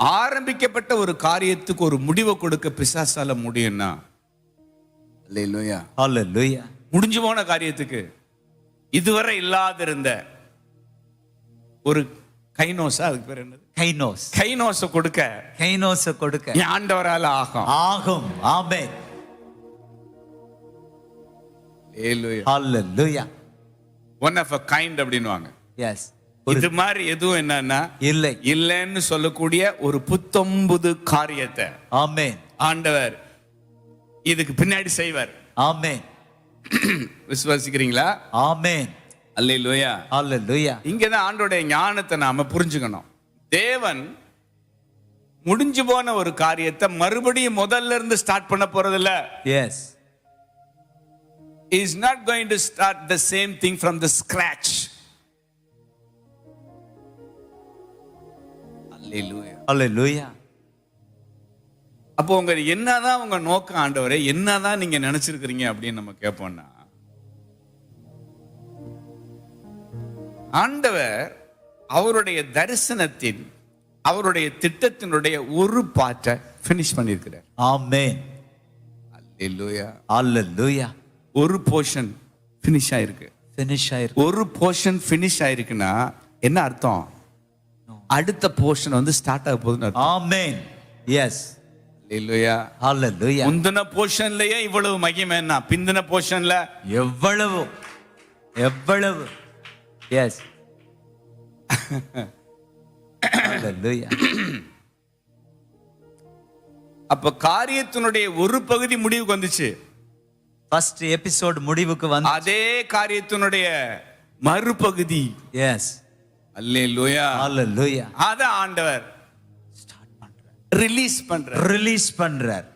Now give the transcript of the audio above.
ஆரம்பிக்கப்பட்ட ஒரு காரியத்துக்கு ஒரு முடிவை கொடுக்க பிசாசால முடியும்னா. முடிஞ்சு போன காரியத்துக்கு இதுவரை இல்லாதிருந்த ஒரு கைனோஸா அதுக்கு பேர் என்னது Kainos. கைனோஸ கொடுக்க Kainos கொடுக்க ஆண்டவரால ஆகும் ஆகும் amen Hallelujah. Hallelujah. One of a kind அப்படின்னுவாங்க Yes. இது மாதிரி எதுவும் என்னன்னா இல்லை. இல்லைன்னு சொல்லக்கூடிய ஒரு புத்தம்புது காரியத்தை. ஆமென். ஆண்டவர் இதுக்கு பின்னாடி செய்வார். ஆமென். விசுவாசிக்கிறீங்களா? ஆமென். அல்லேலூயா. Hallelujah. இங்கதான் ஆண்டோடைய ஞானத்தை நாம புரிஞ்சுக்கணும். தேவன் முடிஞ்சு போன ஒரு காரியத்தை மறுபடியும் முதல்ல இருந்து ஸ்டார்ட் பண்ண போறதில்ல. Yes. Is not going to start the same thing from the scratch hallelujah. அப்போ உங்க என்னதான் உங்க நோக்கம் ஆண்டவரே என்னதான் நீங்க நினைச்சிருக்கிறீங்க அப்படின்னு நம்ம கேட்போம்னா ஆண்டவர் அவருடைய தரிசனத்தின் அவருடைய திட்டத்தினுடைய ஒரு பாட்டை ஃபினிஷ் பண்ணியிருக்கிறார் Amen. அல்லேலூயா Hallelujah. ஒரு போர்ஷன் ஃபினிஷ் ஆயிருக்கு ஒரு போர்ஷன் ஃபினிஷ் ஆயிருக்குன்னா என்ன அர்த்தம் அடுத்த போர்ஷன் வந்து ஸ்டார்ட் ஆக போகுதுன்னு Amen. Yes. அல்லேலூயா Hallelujah. முந்தின போர்ஷன்லயே இவ்வளவு மகிமைன்னா பிந்தின போர்ஷன்ல எவ்வளவு? எவ்வளவு? Yes Hallelujah. அப்ப காரியத்தினுடைய ஒரு பகுதி முடிவுக்கு வந்துச்சு. ஃபர்ஸ்ட் எபிசோட் முடிவுக்கு வந்து அதே காரியத்தினுடைய மறுபகுதி. எஸ் அல்லேலூயா Hallelujah. அத ஆண்டவர் ரிலீஸ் பண்ற ரிலீஸ் பண்றார்.